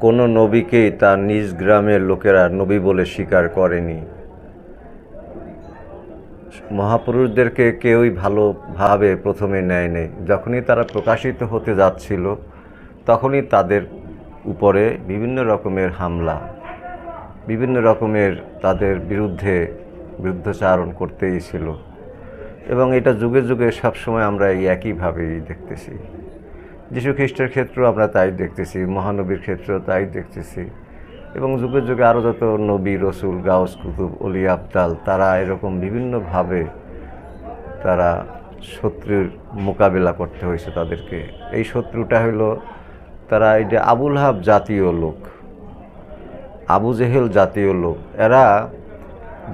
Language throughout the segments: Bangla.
কোনো নবীকেই তার নিজ গ্রামের লোকেরা নবী বলে স্বীকার করেনি। মহাপুরুষদেরকে কেউই ভালোভাবে প্রথমে নেয় নেই যখনই তারা প্রকাশিত হতে যাচ্ছিল, তখনই তাদের উপরে বিভিন্ন রকমের হামলা, বিভিন্ন রকমের তাদের বিরুদ্ধে বিরুদ্ধাচারণ করতেই ছিল। এবং এটা যুগে যুগে সবসময় আমরা এই একইভাবেই দেখতেছি। যীশু খ্রিস্টের ক্ষেত্রেও আমরা তাই দেখতেছি, মহানবীর ক্ষেত্রেও তাই দেখতেছি। এবং যুগে যুগে আরও যত নবী, রসুল, গাউস, কুতুব অলি আবদাল, তারা এরকম বিভিন্নভাবে তারা শত্রুর মোকাবেলা করতে হয়েছে তাদেরকে। এই শত্রুটা হলো তারা এই যে আবুল হাব জাতীয় লোক, আবু জেহেল জাতীয় লোক। এরা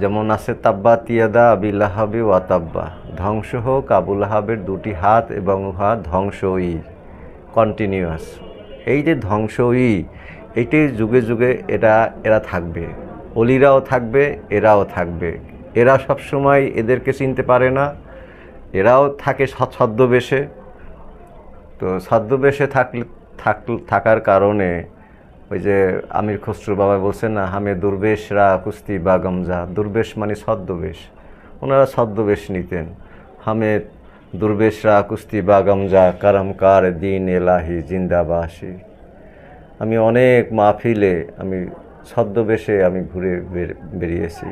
যেমন আছে, তাব্বা, তিয়াদা আবিলাহাবি ওয়াতাব্বা ধ্বংস হোক আবুল হাবের দুটি হাত এবং উহা ধ্বংসই। কন্টিনিউয়াস এই যে ধ্বংসই এইটি যুগে যুগে এরা এরা থাকবে। অলিরাও থাকবে, এরাও থাকবে। এরা সবসময় এদেরকে চিনতে পারে না। এরাও থাকে ছদ্মবেশে। তো ছদ্মবেশে থাকলে থাক থাকার কারণে ওই যে আমির খসরু বাবা বলছেন না, হামে দুর্বেশরা কুস্তি বা গমজা দুর্বেশ মানে ছদ্মবেশ। ওনারা ছদ্মবেশ নিতেন। হামে দুর্বেশরা কুস্তি বা গমজা কারমকার দিন এলাহি জিন্দাবাসী আমি অনেক মাহফিলে আমি ছদ্মবেশে আমি ঘুরে বের- বেরিয়েছি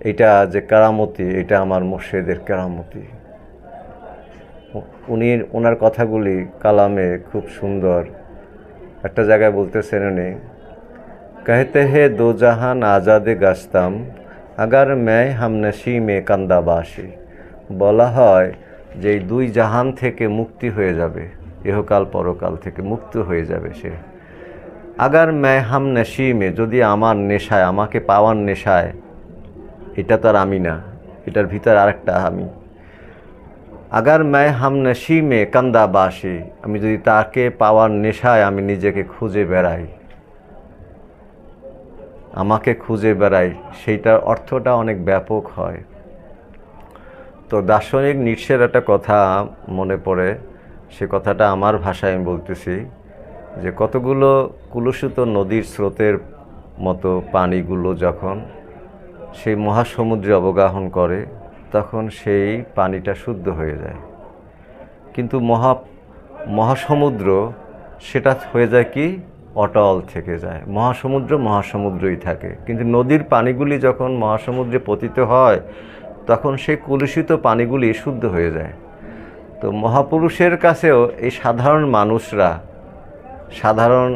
এটা যে কারামতি এটা আমার মুর্শেদের কারামতি উনি ওনার কথাগুলি কালামে খুব সুন্দর একটা জায়গায় বলতেছেন উনি कहते हैं दो जहान আজাদে গাছতাম আগার ম্যায় হামনসি মে কান্দাবাসী বলা হয় যে এই দুই জাহান থেকে মুক্তি হয়ে যাবে, ইহকাল পরকাল থেকে মুক্ত হয়ে যাবে সে। আগার ম্যায় হাম নসিমে, যদি আমার নেশায়, আমাকে পাওয়ার নেশায়, এটা তো আর আমি না, এটার ভিতর আরেকটা আমি। আগার ম্যায় হাম নসিমে কান্দাবাসী আমি যদি তাকে পাওয়ার নেশায়, আমি নিজেকে খুঁজে বেড়াই। আমাকে খুঁজে বেড়াই, সেইটার অর্থটা অনেক ব্যাপক হয়। তো দার্শনিক নিঃসের একটা কথা মনে পড়ে, সে কথাটা আমার ভাষায় আমি বলতেছি যে কতগুলো কুলুষিত নদীর স্রোতের মতো পানিগুলো যখন সেই মহাসমুদ্রে অবগাহন করে, তখন সেই পানিটা শুদ্ধ হয়ে যায়। কিন্তু মহা, মহাসমুদ্র সেটা হয়ে যায় কি? অটল থেকে যায়। মহাসমুদ্র মহাসমুদ্রই থাকে। কিন্তু নদীর পানিগুলি যখন মহাসমুদ্রে পতিত হয় তখন সেই কলুষিত পানিগুলি শুদ্ধ হয়ে যায়। তো মহাপুরুষের কাছেও এই সাধারণ মানুষরা সাধারণ